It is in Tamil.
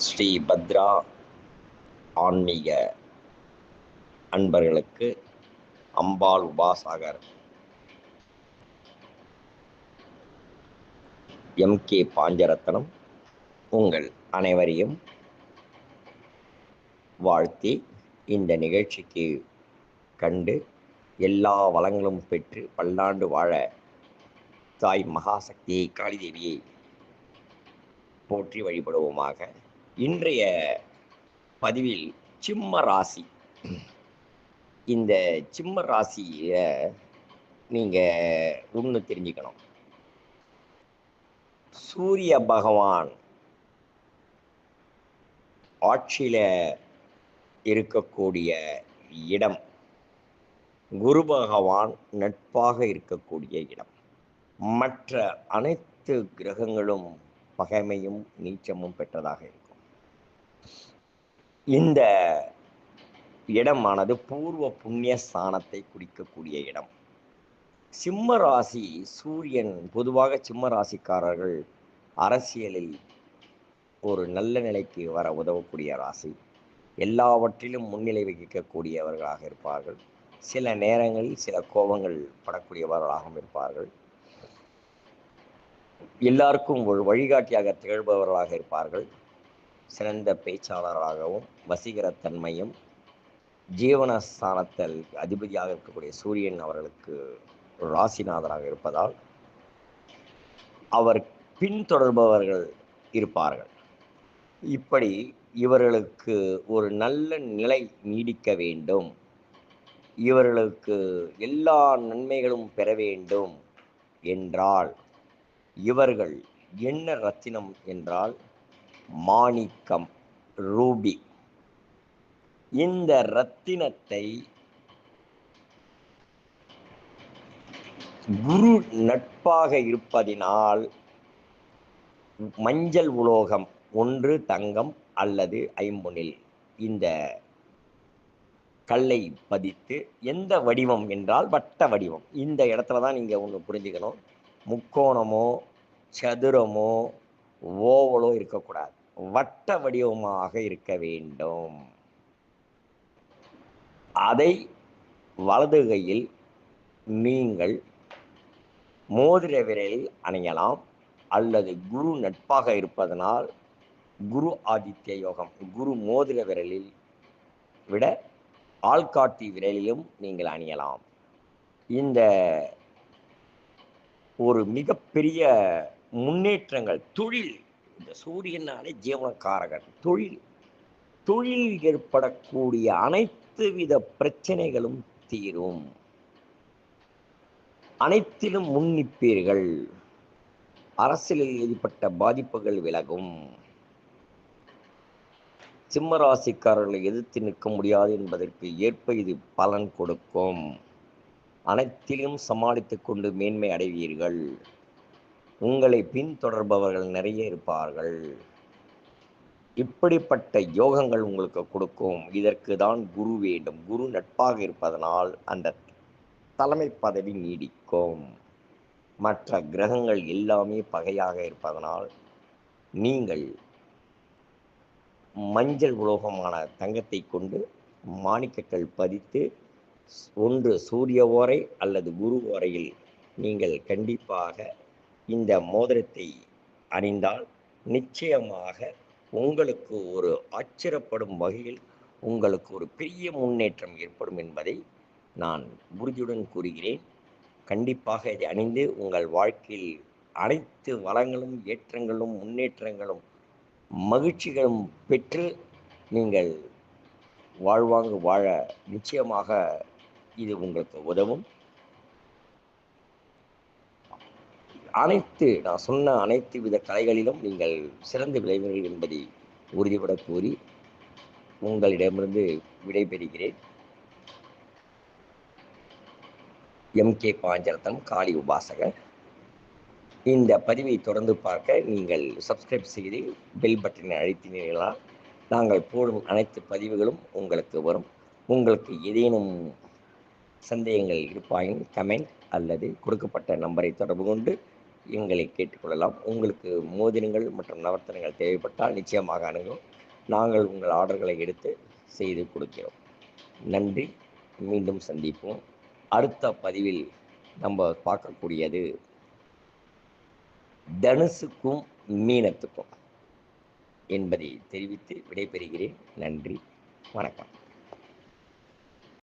ஸ்ரீ பத்ரா ஆன்மீக அன்பர்களுக்கு அம்பாள் உபாசகர். எம் கே பாஞ்சரத்னம் உங்கள் அனைவரையும் வாழ்த்தி இந்த நிகழ்ச்சிக்கு கண்டு எல்லா வளங்களும் பெற்று பல்லாண்டு வாழ தாய் மகாசக்தியை காளிதேவியை போற்றி வழிபடுவோமாக இன்றைய பதிவில் சிம்ம ராசி. இந்த சிம்ம ராசியை நீங்கள் ஒன்று தெரிஞ்சுக்கணும். சூரிய பகவான் ஆட்சியில் இருக்கக்கூடிய இடம் குரு பகவான் நட்பாக இருக்கக்கூடிய இடம். மற்ற அனைத்து கிரகங்களும் பகைமையும் நீச்சமும் பெற்றதாக இருக்கும். இந்த இடமானது பூர்வ புண்ணிய ஸ்தானத்தை குறிக்கக்கூடிய இடம். சிம்ம ராசி சூரியன் பொதுவாக சிம்ம ராசிக்காரர்கள் அரசியலில் ஒரு நல்ல நிலைக்கு வர உதவக்கூடிய ராசி. எல்லாவற்றிலும் முன்னிலை வகிக்கக்கூடியவர்களாக இருப்பார்கள். சில நேரங்களில் சில கோபங்கள் படக்கூடியவர்களாகவும் இருப்பார்கள். எல்லாருக்கும் ஒரு வழிகாட்டியாக திகழ்பவர்களாக இருப்பார்கள். சிறந்த பேச்சாளராகவும் வசீகரத்தன்மையும் ஜீவனஸ்தானத்தில் அதிபதியாக இருக்கக்கூடிய சூரியன் அவர்களுக்கு ராசிநாதராக இருப்பதால் அவர் பின்தொடர்பவர்கள் இருப்பார்கள். இப்படி இவர்களுக்கு ஒரு நல்ல நிலை நீடிக்க வேண்டும். இவர்களுக்கு எல்லா நன்மைகளும் பெற வேண்டும் என்றால் இவர்கள் என்ன ரத்தினம் என்றால் மாணிக்கம் ரூபி. இந்த ரத்தினத்தை குரு நட்பாக இருப்பதினால் மஞ்சள் உலோகம் ஒன்று தங்கம் அல்லது ஐம்பொனில் இந்த கல்லை பதித்து எந்த வடிவம் என்றால் வட்ட வடிவம். இந்த இடத்துல தான் நீங்கள் ஒன்று புரிஞ்சுக்கணும். முக்கோணமோ சதுரமோ ஓவலோ இருக்கக்கூடாது. வட்ட வடிவமாக இருக்க வேண்டும். அதை வலது கையில் நீங்கள் மோதிர விரலில் அணியலாம். அல்லது குரு நட்பாக இருப்பதனால் குரு ஆதித்ய யோகம் குரு மோதிர விரலில் விட ஆள்காட்டி விரலிலும் நீங்கள் அணியலாம். இந்த ஒரு மிகப்பெரிய முன்னேற்றங்கள் தொழில். இந்த சூரியனாலே ஜீவனக்காரகன் தொழில். தொழில் ஏற்படக்கூடிய அனைத்து வித பிரச்சனைகளும் தீரும். அனைத்திலும் முன்னிப்பீர்கள் அரசியலில் ஏற்பட்ட பாதிப்புகள் விலகும். சிம்மராசிக்காரர்களை எதிர்த்து நிற்க முடியாது என்பதற்கு ஏற்ப இது பலன் கொடுக்கும். அனைத்திலும் சமாளித்து கொண்டு மேன்மை அடைவீர்கள். உங்களை பின்தொடர்பவர்கள் நிறைய இருப்பார்கள். இப்படிப்பட்ட யோகங்கள் உங்களுக்கு கொடுக்கும். இதற்கு தான் குரு வேண்டும். குரு நட்பாக இருப்பதனால் அந்த தலைமை பதவி நீடிக்கும். மற்ற கிரகங்கள் எல்லாமே பகையாக இருப்பதனால் நீங்கள் மஞ்சள் உலோகமான தங்கத்தை கொண்டு மாணிக்கக்கல் பதித்து ஒன்று சூரிய ஓரை அல்லது குரு ஓரையில் நீங்கள் கண்டிப்பாக இந்த மோதிரத்தை அணிந்தால் நிச்சயமாக உங்களுக்கு ஒரு ஆச்சரியப்படும் வகையில் உங்களுக்கு ஒரு பெரிய முன்னேற்றம் ஏற்படும் என்பதை நான் உறுதியுடன் கூறுகிறேன். கண்டிப்பாக இதை அணிந்து உங்கள் வாழ்க்கையில் அனைத்து வளங்களும் ஏற்றங்களும் முன்னேற்றங்களும் மகிழ்ச்சிகளும் பெற்று நீங்கள் வாழ்வாங்கு வாழ நிச்சயமாக இது உங்களுக்கு உதவும். அனைத்து நான் சொன்ன அனைத்து வித கலைகளிலும் நீங்கள் சிறந்து விளைவீர்கள் என்பதை உறுதிபட கூறி உங்களிடமிருந்து விடைபெறுகிறேன். எம். கே. பாஞ்சரத்தன் காளி உபாசகர். இந்த பதிவை தொடர்ந்து பார்க்க நீங்கள் சப்ஸ்கிரைப் செய்து பெல் பட்டனை அழுத்தினீர்களா? நாங்கள் போடும் அனைத்து பதிவுகளும் உங்களுக்கு வரும். உங்களுக்கு ஏதேனும் சந்தேகங்கள் இருப்பாயின் கமெண்ட் அல்லது கொடுக்கப்பட்ட நம்பரை தொடர்பு கொண்டு எங்களை கேட்டுக்கொள்ளலாம். உங்களுக்கு மோதினங்கள் மற்றும் நவர்த்தனங்கள் தேவைப்பட்டால் நிச்சயமாக அணுகும். நாங்கள் உங்கள் ஆர்டர்களை எடுத்து செய்து கொடுக்கிறோம். நன்றி. மீண்டும் சந்திப்போம். அடுத்த பதிவில் நம்ம பார்க்கக்கூடியது தனுசுக்கும் மீனத்துக்கும் என்பதை தெரிவித்து விடைபெறுகிறேன். நன்றி. வணக்கம்.